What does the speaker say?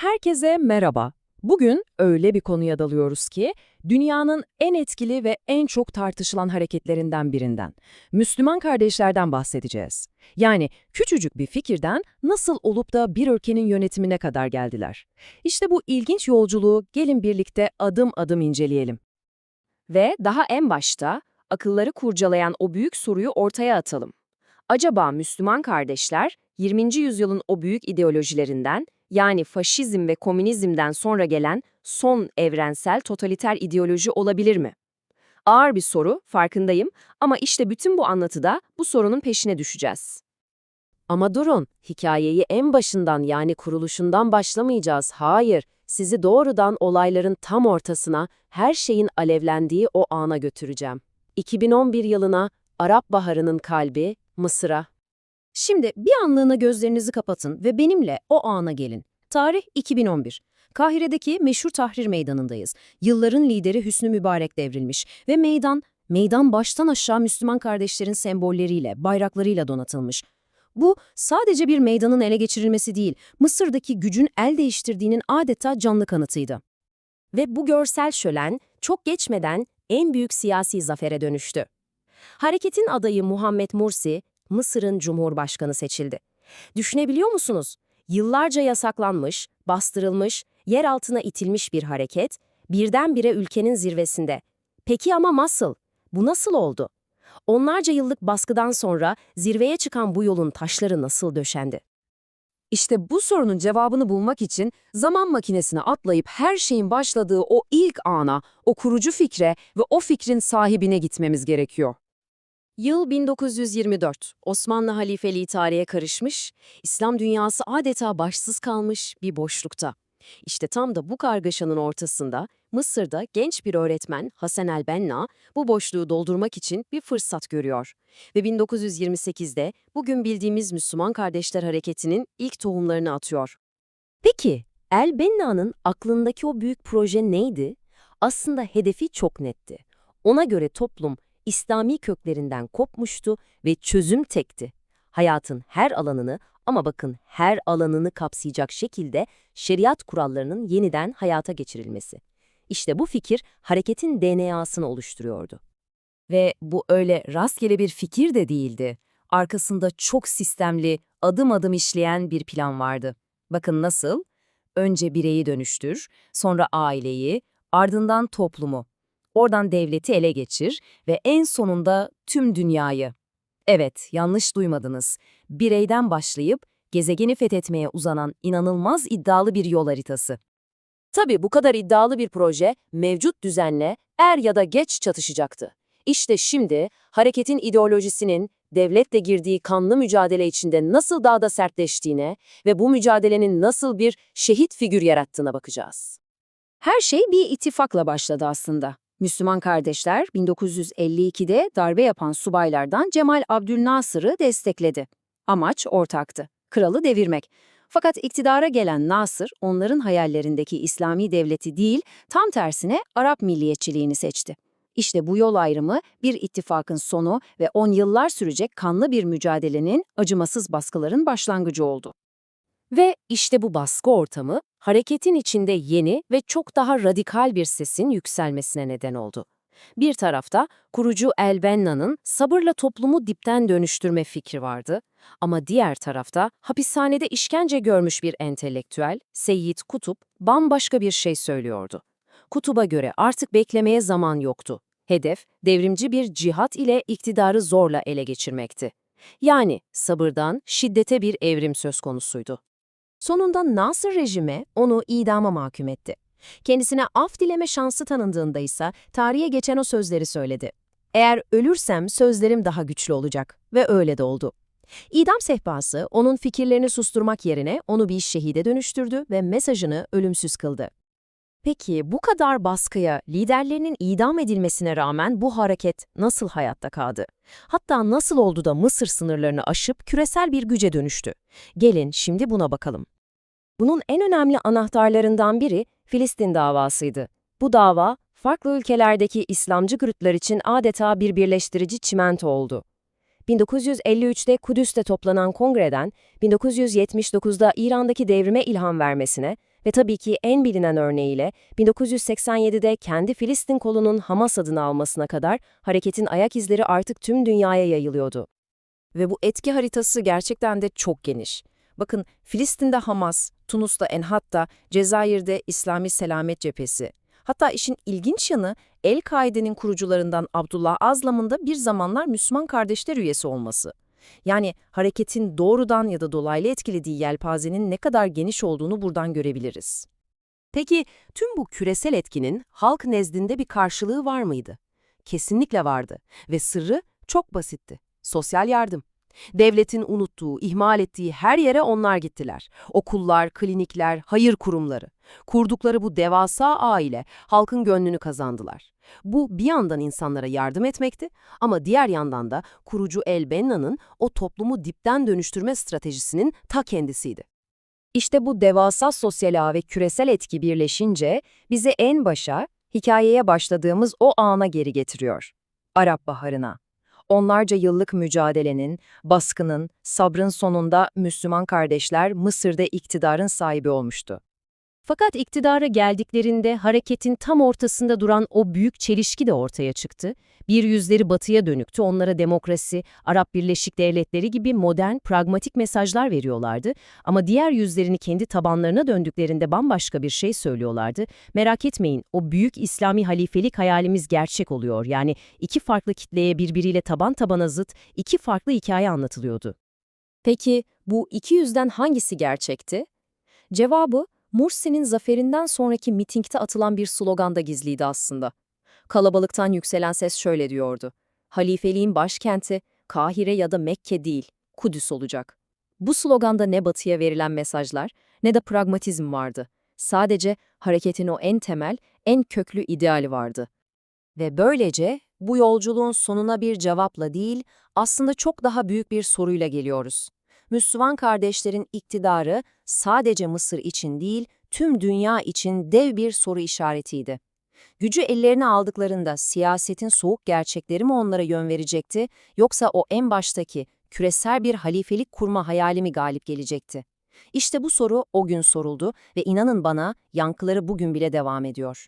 Herkese merhaba. Bugün öyle bir konuya dalıyoruz ki, dünyanın en etkili ve en çok tartışılan hareketlerinden birinden, Müslüman kardeşlerden bahsedeceğiz. Yani küçücük bir fikirden nasıl olup da bir ülkenin yönetimine kadar geldiler. İşte bu ilginç yolculuğu gelin birlikte adım adım inceleyelim. Ve daha en başta akılları kurcalayan o büyük soruyu ortaya atalım. Acaba Müslüman kardeşler 20. yüzyılın o büyük ideolojilerinden yani faşizm ve komünizmden sonra gelen son evrensel totaliter ideoloji olabilir mi? Ağır bir soru, farkındayım ama işte bütün bu anlatıda bu sorunun peşine düşeceğiz. Ama durun, hikayeyi en başından yani kuruluşundan başlamayacağız. Hayır, sizi doğrudan olayların tam ortasına, her şeyin alevlendiği o ana götüreceğim. 2011 yılına, Arap Baharı'nın kalbi, Mısır'a. Şimdi bir anlığına gözlerinizi kapatın ve benimle o ana gelin. Tarih 2011. Kahire'deki meşhur Tahrir Meydanı'ndayız. Yılların lideri Hüsnü Mübarek devrilmiş ve meydan, meydan baştan aşağı Müslüman kardeşlerin sembolleriyle, bayraklarıyla donatılmış. Bu sadece bir meydanın ele geçirilmesi değil, Mısır'daki gücün el değiştirdiğinin adeta canlı kanıtıydı. Ve bu görsel şölen çok geçmeden en büyük siyasi zafere dönüştü. Hareketin adayı Muhammed Mursi, Mısır'ın Cumhurbaşkanı seçildi. Düşünebiliyor musunuz? Yıllarca yasaklanmış, bastırılmış, yer altına itilmiş bir hareket, birdenbire ülkenin zirvesinde. Peki ama nasıl? Bu nasıl oldu? Onlarca yıllık baskıdan sonra zirveye çıkan bu yolun taşları nasıl döşendi? İşte bu sorunun cevabını bulmak için zaman makinesine atlayıp her şeyin başladığı o ilk ana, o kurucu fikre ve o fikrin sahibine gitmemiz gerekiyor. Yıl 1924. Osmanlı halifeliği tarihe karışmış, İslam dünyası adeta başsız kalmış bir boşlukta. İşte tam da bu kargaşanın ortasında Mısır'da genç bir öğretmen Hasan el-Benna bu boşluğu doldurmak için bir fırsat görüyor. Ve 1928'de bugün bildiğimiz Müslüman Kardeşler Hareketi'nin ilk tohumlarını atıyor. Peki el-Benna'nın aklındaki o büyük proje neydi? Aslında hedefi çok netti. Ona göre toplum İslami köklerinden kopmuştu ve çözüm tekti. Hayatın her alanını ama bakın her alanını kapsayacak şekilde şeriat kurallarının yeniden hayata geçirilmesi. İşte bu fikir hareketin DNA'sını oluşturuyordu. Ve bu öyle rastgele bir fikir de değildi. Arkasında çok sistemli, adım adım işleyen bir plan vardı. Bakın nasıl? Önce bireyi dönüştür, sonra aileyi, ardından toplumu. Oradan devleti ele geçir ve en sonunda tüm dünyayı. Evet, yanlış duymadınız. Bireyden başlayıp gezegeni fethetmeye uzanan inanılmaz iddialı bir yol haritası. Tabii bu kadar iddialı bir proje mevcut düzenle er ya da geç çatışacaktı. İşte şimdi hareketin ideolojisinin devletle girdiği kanlı mücadele içinde nasıl daha da sertleştiğine ve bu mücadelenin nasıl bir şehit figür yarattığına bakacağız. Her şey bir ittifakla başladı aslında. Müslüman kardeşler 1952'de darbe yapan subaylardan Cemal Abdülnasır'ı destekledi. Amaç ortaktı, kralı devirmek. Fakat iktidara gelen Nasır, onların hayallerindeki İslami devleti değil, tam tersine Arap milliyetçiliğini seçti. İşte bu yol ayrımı bir ittifakın sonu ve on yıllar sürecek kanlı bir mücadelenin acımasız baskıların başlangıcı oldu. Ve işte bu baskı ortamı, hareketin içinde yeni ve çok daha radikal bir sesin yükselmesine neden oldu. Bir tarafta kurucu El-Benna'nın sabırla toplumu dipten dönüştürme fikri vardı ama diğer tarafta hapishanede işkence görmüş bir entelektüel, Seyyid Kutup, bambaşka bir şey söylüyordu. Kutup'a göre artık beklemeye zaman yoktu. Hedef, devrimci bir cihat ile iktidarı zorla ele geçirmekti. Yani sabırdan şiddete bir evrim söz konusuydu. Sonunda Nasır rejimi onu idama mahkum etti. Kendisine af dileme şansı tanındığında ise tarihe geçen o sözleri söyledi. Eğer ölürsem sözlerim daha güçlü olacak ve öyle de oldu. İdam sehpası onun fikirlerini susturmak yerine onu bir şehide dönüştürdü ve mesajını ölümsüz kıldı. Peki bu kadar baskıya, liderlerinin idam edilmesine rağmen bu hareket nasıl hayatta kaldı? Hatta nasıl oldu da Mısır sınırlarını aşıp küresel bir güce dönüştü? Gelin şimdi buna bakalım. Bunun en önemli anahtarlarından biri Filistin davasıydı. Bu dava, farklı ülkelerdeki İslamcı gruplar için adeta bir birleştirici çimento oldu. 1953'te Kudüs'te toplanan kongreden 1979'da İran'daki devrime ilham vermesine Ve tabii ki en bilinen örneğiyle 1987'de kendi Filistin kolunun Hamas adını almasına kadar hareketin ayak izleri artık tüm dünyaya yayılıyordu. Ve bu etki haritası gerçekten de çok geniş. Bakın Filistin'de Hamas, Tunus'ta Enhat'ta, Cezayir'de İslami Selamet Cephesi. Hatta işin ilginç yanı El-Kaide'nin kurucularından Abdullah Azlam'ın da bir zamanlar Müslüman kardeşler üyesi olması. Yani hareketin doğrudan ya da dolaylı etkilediği yelpazenin ne kadar geniş olduğunu buradan görebiliriz. Peki tüm bu küresel etkinin halk nezdinde bir karşılığı var mıydı? Kesinlikle vardı ve sırrı çok basitti. Sosyal yardım. Devletin unuttuğu, ihmal ettiği her yere onlar gittiler. Okullar, klinikler, hayır kurumları. Kurdukları bu devasa aile halkın gönlünü kazandılar. Bu bir yandan insanlara yardım etmekti ama diğer yandan da kurucu El Benna'nın o toplumu dipten dönüştürme stratejisinin ta kendisiydi. İşte bu devasa sosyal ağ ve küresel etki birleşince bizi en başa, hikayeye başladığımız o ana geri getiriyor. Arap Baharı'na. Onlarca yıllık mücadelenin, baskının, sabrın sonunda Müslüman kardeşler Mısır'da iktidarın sahibi olmuştu. Fakat iktidara geldiklerinde hareketin tam ortasında duran o büyük çelişki de ortaya çıktı. Bir yüzleri batıya dönüktü, onlara demokrasi, Arap Birleşik Devletleri gibi modern, pragmatik mesajlar veriyorlardı. Ama diğer yüzlerini kendi tabanlarına döndüklerinde bambaşka bir şey söylüyorlardı. Merak etmeyin, o büyük İslami halifelik hayalimiz gerçek oluyor. Yani iki farklı kitleye birbiriyle taban tabana zıt, iki farklı hikaye anlatılıyordu. Peki bu iki yüzden hangisi gerçekti? Cevabı, Mursi'nin zaferinden sonraki mitingde atılan bir sloganda gizliydi aslında. Kalabalıktan yükselen ses şöyle diyordu. Halifeliğin başkenti Kahire ya da Mekke değil, Kudüs olacak. Bu sloganda ne batıya verilen mesajlar ne de pragmatizm vardı. Sadece hareketin o en temel, en köklü ideali vardı. Ve böylece bu yolculuğun sonuna bir cevapla değil, aslında çok daha büyük bir soruyla geliyoruz. Müslüman kardeşlerin iktidarı sadece Mısır için değil, tüm dünya için dev bir soru işaretiydi. Gücü ellerine aldıklarında siyasetin soğuk gerçekleri mi onlara yön verecekti, yoksa o en baştaki küresel bir halifelik kurma hayali mi galip gelecekti? İşte bu soru o gün soruldu ve inanın bana yankıları bugün bile devam ediyor.